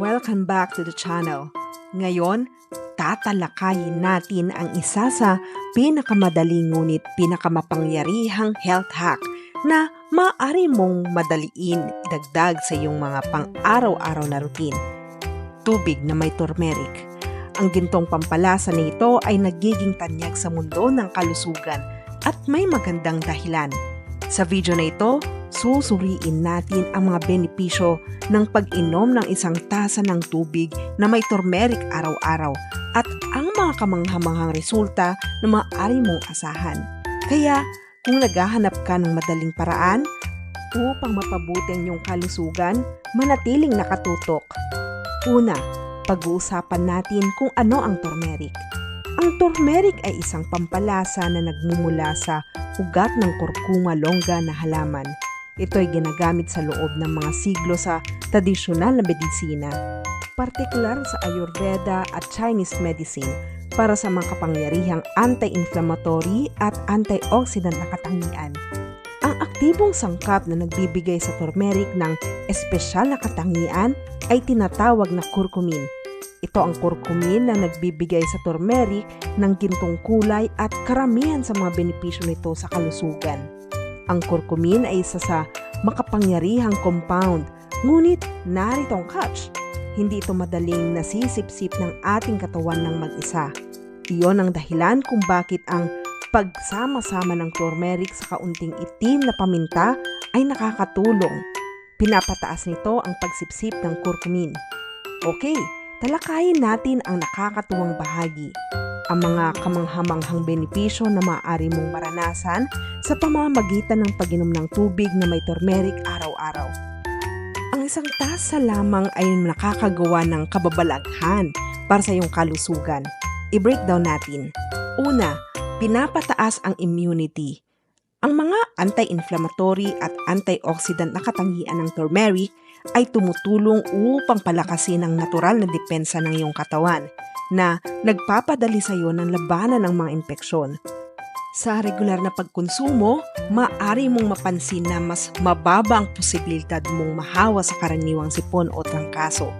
Welcome back to the channel. Ngayon, tatalakayin natin ang isa sa pinakamadaling ngunit pinakamapangyarihang health hack na maaari mong madaliin idagdag sa iyong mga pang-araw-araw na routine. Tubig na may turmeric. Ang gintong pampalasa nito ay nagiging tanyag sa mundo ng kalusugan at may magandang dahilan. Sa video na ito, susuriin natin ang mga benepisyo ng pag-inom ng isang tasa ng tubig na may turmeric araw-araw at ang mga kamanghamanghang resulta na maaari mong asahan. Kaya, kung naghahanap ka ng madaling paraan upang mapabuti ang iyong kalusugan, manatiling nakatutok. Una, pag-uusapan natin kung ano ang turmeric. Ang turmeric ay isang pampalasa na nagmumula sa ugat ng kurkuma longga na halaman. Ito ay ginagamit sa loob ng mga siglo sa tradisyonal na medisina, partikular sa Ayurveda at Chinese medicine para sa mga kapangyarihang anti-inflammatory at antioxidant na katangian. Ang aktibong sangkap na nagbibigay sa turmeric ng espesyal na katangian ay tinatawag na curcumin – ito ang curcumin na nagbibigay sa turmeric ng gintong kulay at karamihan sa mga benepisyo nito sa kalusugan. Ang curcumin ay isa sa makapangyarihang compound, ngunit narito ang catch. Hindi ito madaling nasisipsip ng ating katawan ng mag-isa. Iyon ang dahilan kung bakit ang pagsama-sama ng turmeric sa kaunting itim na paminta ay nakakatulong. Pinapataas nito ang pagsipsip ng curcumin. Okay, talakayin natin ang nakakatuwang bahagi, ang mga kamanghamanghang benepisyo na maaari mong maranasan sa pamamagitan ng pag-inom ng tubig na may turmeric araw-araw. Ang isang tasa lamang ay nakakagawa ng kababalaghan para sa iyong kalusugan. I-breakdown natin. Una, pinapataas ang immunity. Ang mga anti-inflammatory at antioxidant na katangian ng turmeric ay tumutulong upang palakasin ang natural na depensa ng iyong katawan na nagpapadali sa iyo ng labanan ng mga impeksyon. Sa regular na pagkonsumo, maaari mong mapansin na mas mababa ang posibilidad mong mahawa sa karaniwang sipon o trangkaso.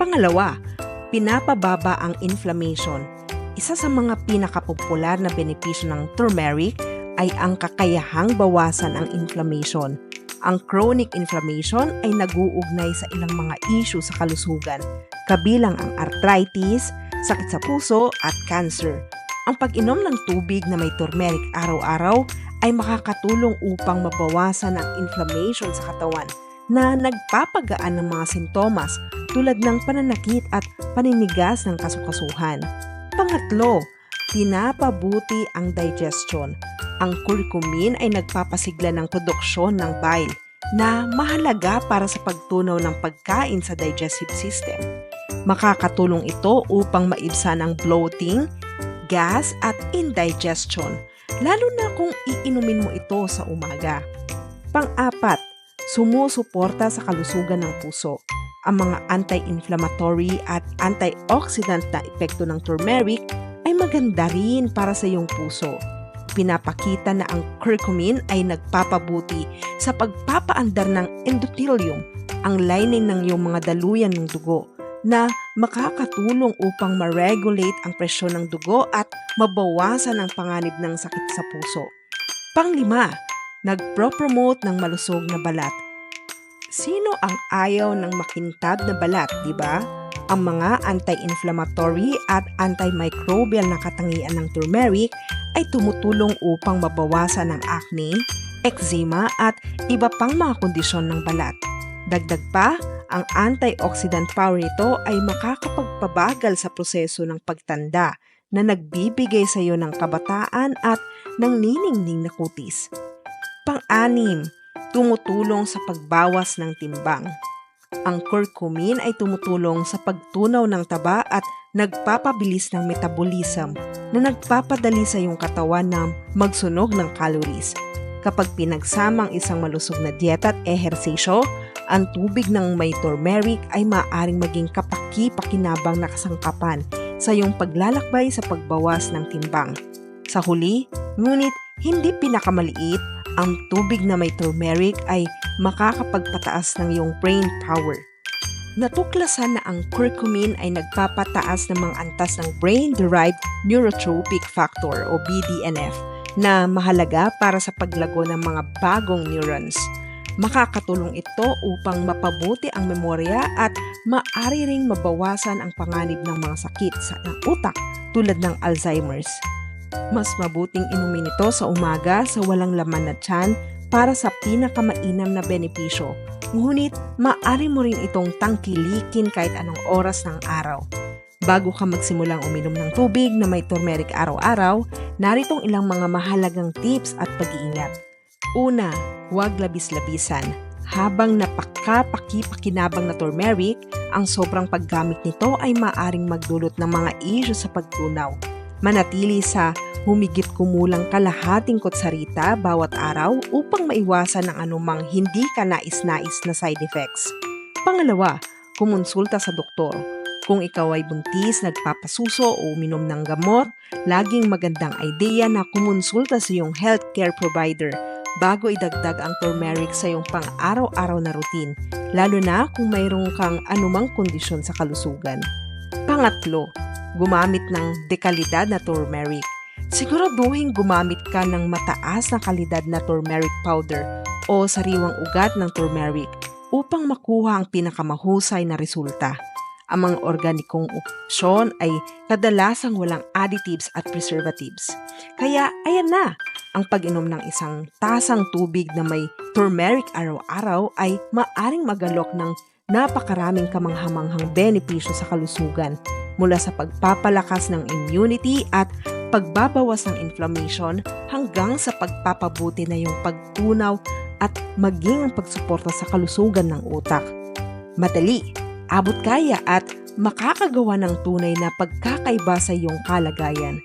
Pangalawa, pinapababa ang inflammation. Isa sa mga pinakapopular na benepisyo ng turmeric ay ang kakayahang bawasan ang inflammation ang chronic inflammation ay nag-uugnay sa ilang mga issue sa kalusugan, kabilang ang arthritis, sakit sa puso at cancer. Ang pag-inom ng tubig na may turmeric araw-araw ay makakatulong upang mabawasan ang inflammation sa katawan na nagpapagaan ng mga sintomas tulad ng pananakit at paninigas ng kasukasuhan. Pangatlo, pinapabuti ang digestion ang curcumin ay nagpapasigla ng produksyon ng bile na mahalaga para sa pagtunaw ng pagkain sa digestive system. Makakatulong ito upang maibsan ang bloating, gas at indigestion, lalo na kung iinumin mo ito sa umaga. Pang-apat, sumusuporta sa kalusugan ng puso. Ang mga anti-inflammatory at antioxidant na epekto ng turmeric ay maganda rin para sa iyong puso pinapakita na ang curcumin ay nagpapabuti sa pagpapaandar ng endothelium, ang lining ng iyong mga daluyan ng dugo, na makakatulong upang ma-regulate ang presyon ng dugo at mabawasan ang panganib ng sakit sa puso. Panglima, nagpro-promote ng malusog na balat. Sino ang ayaw ng makintab na balat, di ba? Ang mga anti-inflammatory at antimicrobial na katangian ng turmeric ay tumutulong upang mabawasan ang acne, eczema at iba pang mga kondisyon ng balat. Dagdag pa, ang antioxidant power nito ay makakapagpabagal sa proseso ng pagtanda na nagbibigay sa iyo ng kabataan at ng niningning na kutis. Pang-anim, tumutulong sa pagbawas ng timbang. Ang curcumin ay tumutulong sa pagtunaw ng taba at nagpapabilis ng metabolism na nagpapadali sa iyong katawan na magsunog ng calories. Kapag pinagsama ang isang malusog na dieta at ehersisyo, ang tubig ng may turmeric ay maaaring maging kapaki-pakinabang na kasangkapan sa iyong paglalakbay sa pagbawas ng timbang. Sa huli, ngunit hindi pinakamaliit, ang tubig na may turmeric ay makakapagpataas ng iyong brain power. Natuklasan na ang curcumin ay nagpapataas ng mga antas ng brain-derived neurotrophic factor o BDNF na mahalaga para sa paglago ng mga bagong neurons. Makakatulong ito upang mapabuti ang memorya at maari ring mabawasan ang panganib ng mga sakit sa utak tulad ng Alzheimer's. Mas mabuting inumin ito sa umaga sa walang laman na tiyan para sa pinakamainam na benepisyo. Ngunit maari mo rin itong tangkilikin kahit anong oras ng araw. Bago ka magsimulang uminom ng tubig na may turmeric araw-araw, naritong ilang mga mahalagang tips at pag-iingat. Una, huwag labis-labisan. Habang napaka-pakipakinabang na turmeric, ang sobrang paggamit nito ay maaring magdulot ng mga issue sa pagtunaw. Manatili sa humigit kumulang kalahating kutsarita bawat araw upang maiwasan ang anumang hindi ka nais-nais na side effects. Pangalawa, kumonsulta sa doktor. Kung ikaw ay buntis, nagpapasuso o uminom ng gamot, laging magandang idea na kumonsulta sa iyong healthcare provider bago idagdag ang turmeric sa iyong pang-araw-araw na routine, lalo na kung mayroong kang anumang kondisyon sa kalusugan. Pangatlo, gumamit ng dekalidad na turmeric. Siguraduhin gumamit ka ng mataas na kalidad na turmeric powder o sariwang ugat ng turmeric upang makuha ang pinakamahusay na resulta. Ang mga organikong opsyon ay kadalasang walang additives at preservatives. Kaya ayan na, ang pag-inom ng isang tasang tubig na may turmeric araw-araw ay maaring magalok ng napakaraming kamanghamanghang benepisyo sa kalusugan mula sa pagpapalakas ng immunity at pagbabawas ng inflammation hanggang sa pagpapabuti na yung pagtunaw at maging ang pagsuporta sa kalusugan ng utak. Madali, abot kaya at makakagawa ng tunay na pagkakaiba sa iyong kalagayan.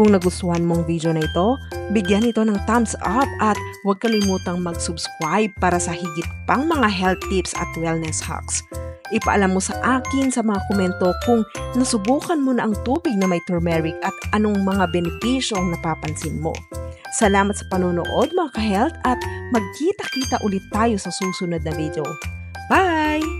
Kung nagustuhan mong video na ito, bigyan ito ng thumbs up at huwag kalimutang mag-subscribe para sa higit pang mga health tips at wellness hacks. Ipaalam mo sa akin sa mga komento kung nasubukan mo na ang tubig na may turmeric at anong mga benepisyo ang napapansin mo. Salamat sa panonood mga ka-health at magkita-kita ulit tayo sa susunod na video. Bye!